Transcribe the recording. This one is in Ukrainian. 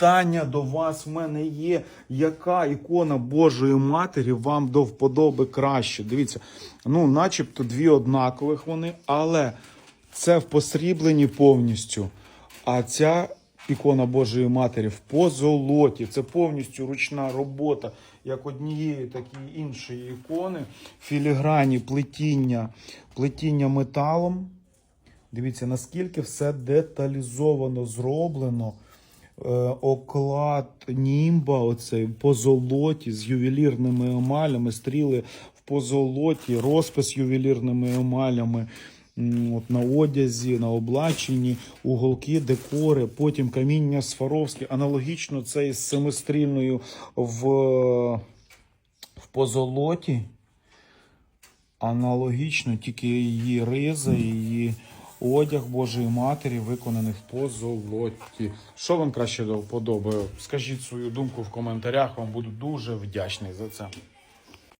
питання до вас в мене є. Яка ікона Божої Матері вам до вподоби краще? Дивіться, ну, начебто дві однакових вони, але це в посрібленні повністю. А ця ікона Божої Матері в позолоті. Це повністю ручна робота, як однієї, так і іншої ікони. Філіграні, плетіння, плетіння металом. Дивіться, наскільки все деталізовано зроблено. Е, оклад німба, оцей позолоті з ювелірними емалями, стріли в позолоті, розпис ювелірними емалями. От на одязі, на облаченні, уголки, декори, потім каміння Сваровське. Аналогічно це із семистрільною в, в позолоті. Аналогічно, тільки її риза, її одяг Божої Матері виконаний в позолоті. Що вам краще до вподоби? Скажіть свою думку в коментарях, вам буду дуже вдячний за це.